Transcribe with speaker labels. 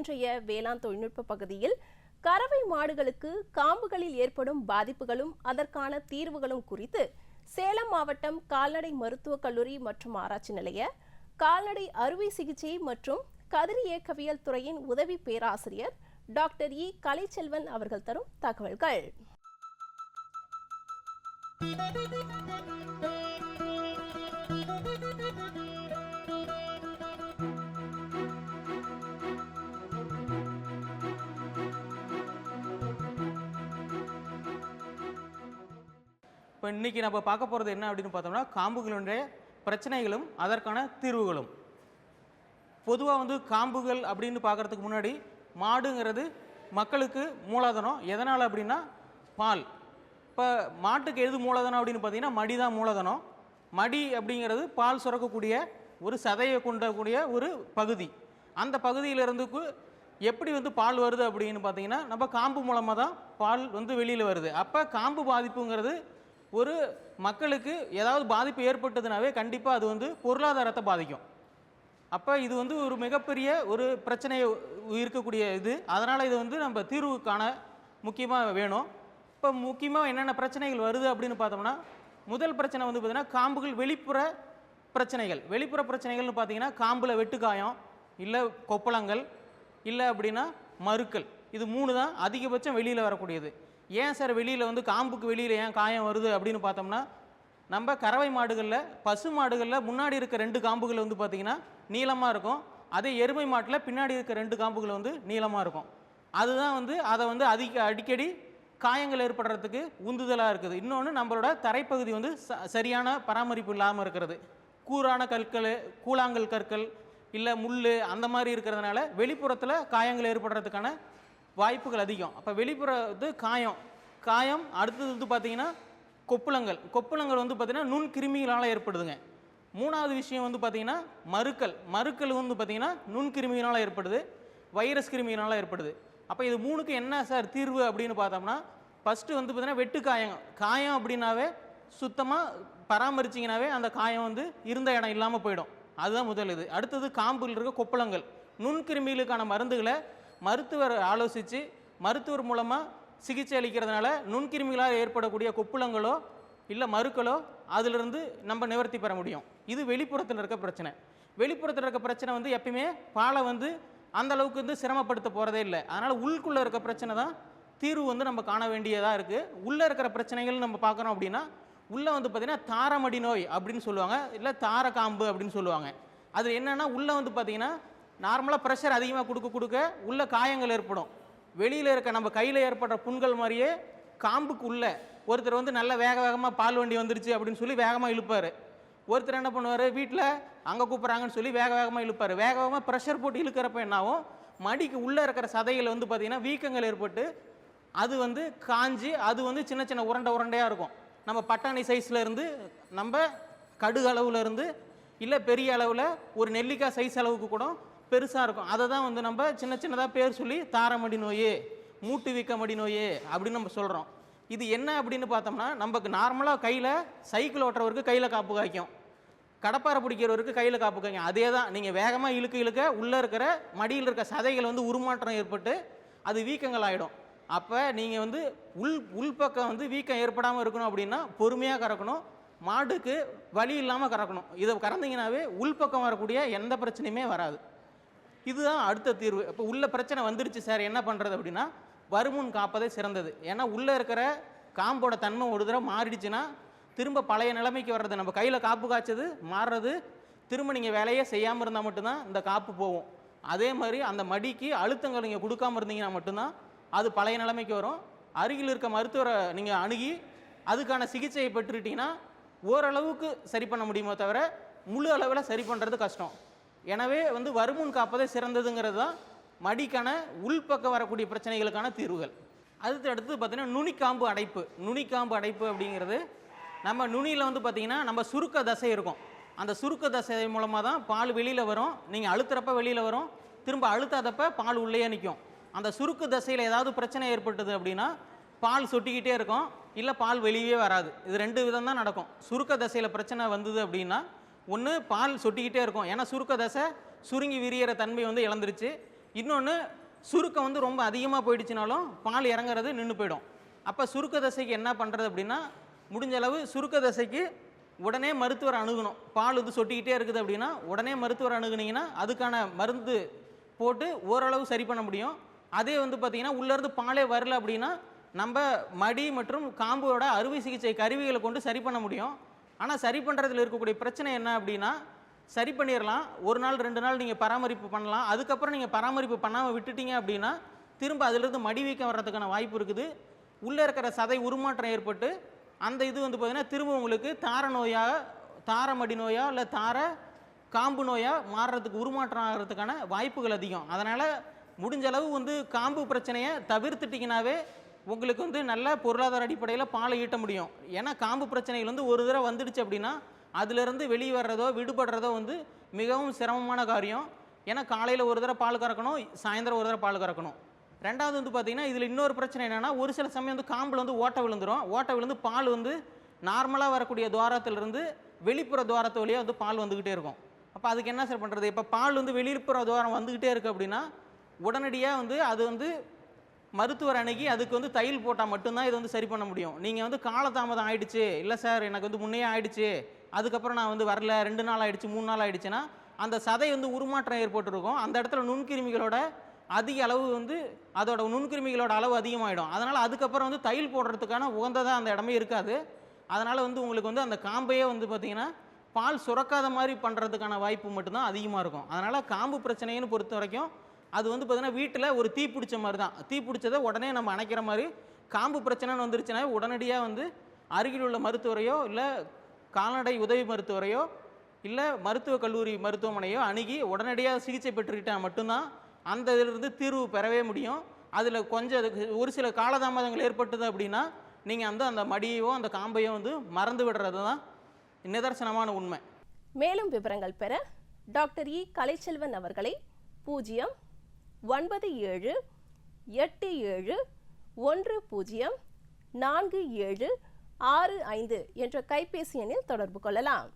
Speaker 1: இன்றைய வேளாண் தொழில்நுட்ப பகுதியில் கறவை மாடுகளுக்கு காம்புகளில் ஏற்படும் பாதிப்புகளும் அதற்கான தீர்வுகளும் குறித்து சேலம் மாவட்டம் கால்நடை மருத்துவக் கல்லூரி மற்றும் ஆராய்ச்சி நிலைய கால்நடை அறுவை சிகிச்சை மற்றும் கதிரி இயக்கவியல் துறையின் உதவி பேராசிரியர் டாக்டர் இ. கலைச்செல்வன் அவர்கள் தரும் தகவல்கள்.
Speaker 2: இப்போ இன்றைக்கி நம்ம பார்க்க போகிறது என்ன அப்படின்னு பார்த்தோம்னா காம்புகளுடைய பிரச்சனைகளும் அதற்கான தீர்வுகளும். பொதுவாக வந்து காம்புகள் அப்படின்னு பார்க்குறதுக்கு முன்னாடி மாடுங்கிறது மக்களுக்கு மூலதனம் எதனால் அப்படின்னா பால். இப்போ மாட்டுக்கு எது மூலதனம் அப்படின்னு பார்த்தீங்கன்னா மடி தான் மூலதனம் மடி அப்படிங்கிறது பால் சுரக்கக்கூடிய ஒரு சதையை கொண்டக்கூடிய ஒரு பகுதி. அந்த பகுதியிலிருந்து எப்படி வந்து பால் வருது அப்படின்னு பார்த்தீங்கன்னா நம்ம காம்பு மூலமாக தான் பால் வந்து வெளியில் வருது. அப்போ காம்பு பாதிப்புங்கிறது ஒரு மக்களுக்கு ஏதாவது பாதிப்பு ஏற்பட்டதுனாவே கண்டிப்பாக அது வந்து பொருளாதாரத்தை பாதிக்கும். அப்போ இது வந்து ஒரு மிகப்பெரிய ஒரு பிரச்சனையை இருக்கக்கூடிய இது. அதனால் இது வந்து நம்ம தீர்வு காண முக்கியமாக வேணும். இப்போ முக்கியமாக என்னென்ன பிரச்சனைகள் வருது அப்படின்னு பார்த்தோம்னா முதல் பிரச்சனை வந்து பார்த்திங்கன்னா காம்புகள் வெளிப்புற பிரச்சனைகள். வெளிப்புற பிரச்சனைகள்னு பார்த்தீங்கன்னா காம்பில் வெட்டுக்காயம் இல்லை கொப்பளங்கள் இல்லை அப்படின்னா மறுக்கள் இது மூணு தான் அதிகபட்சம் வெளியில் வரக்கூடியது. ஏன் சார் வெளியில் வந்து காம்புக்கு வெளியில் ஏன் காயம் வருது அப்படின்னு பார்த்தோம்னா நம்ம கறவை மாடுகளில் பசு மாடுகளில் முன்னாடி இருக்க ரெண்டு காம்புகள் வந்து பார்த்திங்கன்னா நீளமாக இருக்கும். அதே எருமை மாட்டில் பின்னாடி இருக்க ரெண்டு காம்புகள் வந்து நீளமாக இருக்கும். அதுதான் வந்து அதை வந்து அதிக அடிக்கடி காயங்கள் ஏற்படுறதுக்கு உந்துதலாக இருக்குது. இன்னொன்று நம்மளோட தரைப்பகுதி வந்து ச- சரியான பராமரிப்பு இல்லாமல் இருக்கிறது. கூரான கற்கள் கூழாங்கல் கற்கள் இல்லை முள் அந்த மாதிரி இருக்கிறதுனால வெளிப்புறத்தில் காயங்கள் ஏற்படுறதுக்கான வாய்ப்புகள் அதிகம். அப்போ வெளிப்புற இது காயம். காயம் அடுத்தது வந்து பார்த்தீங்கன்னா கொப்புளங்கள். கொப்புளங்கள் வந்து பார்த்தீங்கன்னா நுண் கிருமிகளால் ஏற்படுதுங்க. மூணாவது விஷயம் வந்து பார்த்தீங்கன்னா மறுக்கல். மறுக்கல் வந்து பார்த்தீங்கன்னா நுண் கிருமிகளால் ஏற்படுது. வைரஸ் கிருமிகளால் ஏற்படுது. அப்போ இது மூணுக்கு என்ன சார் தீர்வு அப்படின்னு பார்த்தோம்னா ஃபஸ்ட்டு வந்து பார்த்தீங்கன்னா வெட்டு காயம். காயம் அப்படின்னாவே சுத்தமாக பராமரிச்சிங்கனாவே அந்த காயம் வந்து இருந்த இடம் இல்லாமல் போயிடும். அதுதான் முதல் இது. அடுத்தது காம்பில் இருக்க கொப்பளங்கள். நுண்கிருமிகளுக்கான மருந்துகளை மருத்துவர் ஆலோசித்து மருத்துவர் மூலமாக சிகிச்சை அளிக்கிறதுனால நுண்கிருமிகளால் ஏற்படக்கூடிய கொப்புளங்களோ இல்லை மறுக்களோ அதிலிருந்து நம்ம நிவர்த்தி பெற முடியும். இது வெளிப்புறத்தில் இருக்க பிரச்சனை. வெளிப்புறத்தில் இருக்க பிரச்சனை வந்து எப்பயுமே பாலை வந்து அந்த அளவுக்கு வந்து சிரமப்படுத்த போகிறதே இல்லை. அதனால் உள்குள்ளே இருக்க பிரச்சனை தான் தீர்வு வந்து நம்ம காண வேண்டியதாக இருக்குது உள்ளே இருக்கிற பிரச்சனைகள் நம்ம பார்க்குறோம் அப்படின்னா உள்ளே வந்து பார்த்திங்கன்னா தாரமடி நோய் அப்படின்னு சொல்லுவாங்க. இல்லை தாரகாம்பு அப்படின்னு சொல்லுவாங்க. அது என்னென்னா உள்ளே வந்து பார்த்திங்கன்னா நார்மலாக ப்ரெஷர் அதிகமாக கொடுக்க கொடுக்க உள்ள காயங்கள் ஏற்படும். வெளியில் இருக்க நம்ம கையில் ஏற்படுற புண்கள் மாதிரியே காம்புக்கு உள்ளே ஒருத்தர் வந்து நல்ல வேக வேகமாக பால் வண்டி வந்துருச்சு அப்படின்னு சொல்லி வேகமாக இழுப்பார். ஒருத்தர் என்ன பண்ணுவார்? வீட்டில் அங்கே கூப்பிட்றாங்கன்னு சொல்லி வேக வேகமாக இழுப்பார். வேக வேகமாக ப்ரெஷர் போட்டு இழுக்கிறப்ப என்னாகும்? மடிக்கு உள்ளே இருக்கிற சதைகள் வந்து பார்த்திங்கன்னா வீக்கங்கள் ஏற்பட்டு அது வந்து காஞ்சி அது வந்து சின்ன சின்ன உருண்டை உருண்டையாக இருக்கும். நம்ம பட்டாணி சைஸில் இருந்து நம்ம கடுகு அளவுல இருந்து இல்லை பெரிய அளவில் ஒரு நெல்லிக்காய் சைஸ் அளவுக்கு கூட பெருசாக இருக்கும். அதை தான் வந்து நம்ம சின்ன சின்னதாக பேர் சொல்லி தாரமடி நோய் மூட்டு வீக்கமடி நோய் அப்படின்னு நம்ம சொல்கிறோம் இது என்ன அப்படின்னு பார்த்தோம்னா நமக்கு நார்மலாக கையில் சைக்கிள் ஓட்டுறவருக்கு கையில் காப்பு காய்க்கும். கடப்பாரை பிடிக்கிறவருக்கு கையில் காப்பு காய்க்கும். அதே தான் நீங்கள் வேகமாக இழுக்க இழுக்க உள்ளே இருக்கிற மடியில் இருக்க சதைகள் வந்து உருமாற்றம் ஏற்பட்டு அது வீக்கங்கள் ஆகிடும் அப்போ நீங்கள் வந்து உள் உள்பக்கம் வந்து வீக்கம் ஏற்படாமல் இருக்கணும் அப்படின்னா பொறுமையாக கறக்கணும். மாடுக்கு வலி இல்லாமல் கறக்கணும். இதை கறந்தீங்கன்னாவே உள்பக்கம் வரக்கூடிய எந்த பிரச்சனையுமே வராது. இதுதான் அடுத்த தீர்வு. இப்போ உள்ள பிரச்சனை வந்துருச்சு சார். என்ன பண்ணுறது அப்படின்னா வருமுன் காப்பதே சிறந்தது. ஏன்னா உள்ளே இருக்கிற காம்போட தன்மை ஒரு தடவை மாறிடுச்சுன்னா திரும்ப பழைய நிலைமைக்கு வர்றது. நம்ம கையில் காப்பு காய்ச்சது மாறுறது திரும்ப நீங்கள் வேலையே செய்யாமல் இருந்தால் மட்டும்தான் இந்த காப்பு போகும். அதே மாதிரி அந்த மடிக்கு அழுத்தங்கள் நீங்கள் கொடுக்காம இருந்தீங்கன்னா மட்டும்தான் அது பழைய நிலைமைக்கு வரும். அருகில் இருக்க மருத்துவரை நீங்கள் அணுகி அதுக்கான சிகிச்சையை பெற்றுட்டீங்கன்னா ஓரளவுக்கு சரி பண்ண முடியுமோ தவிர முழு அளவில் சரி பண்ணுறது கஷ்டம். எனவே வந்து வருமுன் காப்பதே சிறந்ததுங்கிறது தான் மடிக்கான உள்பக்கம் வரக்கூடிய பிரச்சனைகளுக்கான தீர்வுகள். அடுத்து அடுத்து பார்த்தீங்கன்னா நுனிக்காம்பு அடைப்பு. நுனிக்காம்பு அடைப்பு அப்படிங்கிறது நம்ம நுனியில் வந்து பார்த்திங்கன்னா நம்ம சுருக்க தசை இருக்கும். அந்த சுருக்க தசை மூலமாக தான் பால் வெளியில் வரும். நீங்கள் அழுத்துறப்ப வெளியில் வரும். திரும்ப அழுத்தாதப்ப பால் உள்ளேயே நிற்கும் அந்த சுருக்கு தசையில் ஏதாவது பிரச்சனை ஏற்பட்டது அப்படின்னா பால் சொட்டிக்கிட்டே இருக்கும். இல்லை பால் வெளியே வராது. இது ரெண்டு விதம் தான் நடக்கும். சுருக்க தசையில் பிரச்சனை வந்தது அப்படின்னா ஒன்று பால் சொட்டிக்கிட்டே இருக்கும். ஏன்னா சுருக்க தசை சுருங்கி விரியிற தன்மை வந்து இழந்துருச்சு. இன்னொன்று சுருக்கம் வந்து ரொம்ப அதிகமாக போயிடுச்சுனாலும் பால் இறங்குறது நின்று போயிடும். அப்போ சுருக்க தசைக்கு என்ன பண்ணுறது அப்படின்னா முடிஞ்ச அளவு சுருக்க தசைக்கு உடனே மருத்துவர் அணுகணும். பால் இது சொட்டிக்கிட்டே இருக்குது அப்படின்னா உடனே மருத்துவர் அணுகுனீங்கன்னா அதுக்கான மருந்து போட்டு ஓரளவு சரி பண்ண முடியும். அதே வந்து பார்த்திங்கன்னா உள்ளேருந்து பாலே வரல அப்படின்னா நம்ம மடி மற்றும் காம்போட அறுவை சிகிச்சை கருவிகளை கொண்டு சரி பண்ண முடியும். ஆனால் சரி பண்ணுறதுல இருக்கக்கூடிய பிரச்சனை என்ன அப்படின்னா சரி பண்ணிடலாம் ஒரு நாள் ரெண்டு நாள் நீங்கள் பராமரிப்பு பண்ணலாம். அதுக்கப்புறம் நீங்கள் பராமரிப்பு பண்ணாமல் விட்டுட்டீங்க அப்படின்னா திரும்ப அதிலிருந்து மடி வீக்கம் வர்றதுக்கான வாய்ப்பு இருக்குது. உள்ளே இருக்கிற சதை உருமாற்றம் ஏற்பட்டு அந்த இது வந்து பார்த்திங்கன்னா திரும்ப உங்களுக்கு தார நோயாக தார மடி நோயா இல்லை தார காம்பு நோயாக மாறுறதுக்கு உருமாற்றம் ஆகிறதுக்கான வாய்ப்புகள் அதிகம். அதனால் முடிஞ்ச அளவு வந்து காம்பு பிரச்சனையை தவிர்த்துட்டிங்கனாவே உங்களுக்கு வந்து நல்ல பொருளாதார அடிப்படையில் பாலை ஈட்ட முடியும். ஏன்னா காம்பு பிரச்சனைகள் வந்து ஒரு தடவை வந்துடுச்சு அப்படின்னா அதுலேருந்து வெளியே வர்றதோ விடுபடுறதோ வந்து மிகவும் சிரமமான காரியம். ஏன்னா காலையில் ஒரு தடவை பால் கறக்கணும் சாயந்தரம் ஒரு தடவை பால் கறக்கணும். ரெண்டாவது வந்து பார்த்தீங்கன்னா இதில் இன்னொரு பிரச்சனை என்னென்னா ஒரு சில சமயம் வந்து காம்பில் வந்து ஓட்டை விழுந்துடும் ஓட்டை விழுந்து பால் வந்து நார்மலாக வரக்கூடிய துவாரத்திலிருந்து வெளிப்புற துவாரத்து வழியாக வந்து பால் வந்துக்கிட்டே இருக்கும். அப்போ அதுக்கு என்ன சார் பண்ணுறது இப்போ பால் வந்து வெளிப்புற துவாரம் வந்துக்கிட்டே இருக்குது அப்படின்னா உடனடியாக வந்து அது வந்து மருத்துவர் அணுகி அதுக்கு வந்து தையல் போட்டால் மட்டும்தான் இது வந்து சரி பண்ண முடியும். நீங்கள் வந்து காலதாமதம் ஆயிடுச்சு. இல்லை சார் எனக்கு வந்து முன்னே ஆயிடுச்சு. அதுக்கப்புறம் நான் வந்து வரல. ரெண்டு நாள் ஆயிடுச்சு மூணு நாள் ஆயிடுச்சுன்னா அந்த சதை வந்து உருமாற்றம் ஏற்பட்டிருக்கும். அந்த இடத்துல நுண்கிருமிகளோட அதிக அளவு வந்து அதோட நுண்கிருமிகளோட அளவு அதிகமாகிடும் அதனால் அதுக்கப்புறம் வந்து தையல் போடுறதுக்கான உகந்ததாக அந்த இடமே இருக்காது. அதனால் வந்து உங்களுக்கு வந்து அந்த காம்பையே வந்து பார்த்திங்கன்னா பால் சுரக்காத மாதிரி பண்ணுறதுக்கான வாய்ப்பு மட்டும்தான் அதிகமாக இருக்கும். அதனால் காம்பு பிரச்சனைன்னு பொறுத்த வரைக்கும் அது வந்து பார்த்திங்கன்னா வீட்டில் ஒரு தீ பிடிச்ச மாதிரி தான் தீ பிடிச்சதை உடனே நம்ம அணைக்கிற மாதிரி காம்பு பிரச்சனைன்னு வந்துருச்சுன்னா உடனடியாக வந்து அருகில் உள்ள மருத்துவரையோ இல்லை கால்நடை உதவி மருத்துவரையோ இல்லை மருத்துவக் கல்லூரி மருத்துவமனையோ அணுகி உடனடியாக சிகிச்சை பெற்றுக்கிட்டால் மட்டும்தான் அந்த இதிலிருந்து தீர்வு பெறவே முடியும். அதில் கொஞ்சம் அதுக்கு ஒரு சில காலதாமதங்கள் ஏற்பட்டது அப்படின்னா நீங்கள் வந்து அந்த மடியோ அந்த காம்பையோ வந்து மறந்து விடுறது தான் நிதர்சனமான உண்மை.
Speaker 1: மேலும் விவரங்கள் பெற டாக்டர் இ கலைச்செல்வன் அவர்களை பூஜ்ஜியம் ஒன்பது ஏழு எட்டு ஏழு ஒன்று பூஜ்ஜியம் நான்கு ஏழு ஆறு ஐந்து என்ற கைபேசி எண்ணில் தொடர்பு கொள்ளலாம்.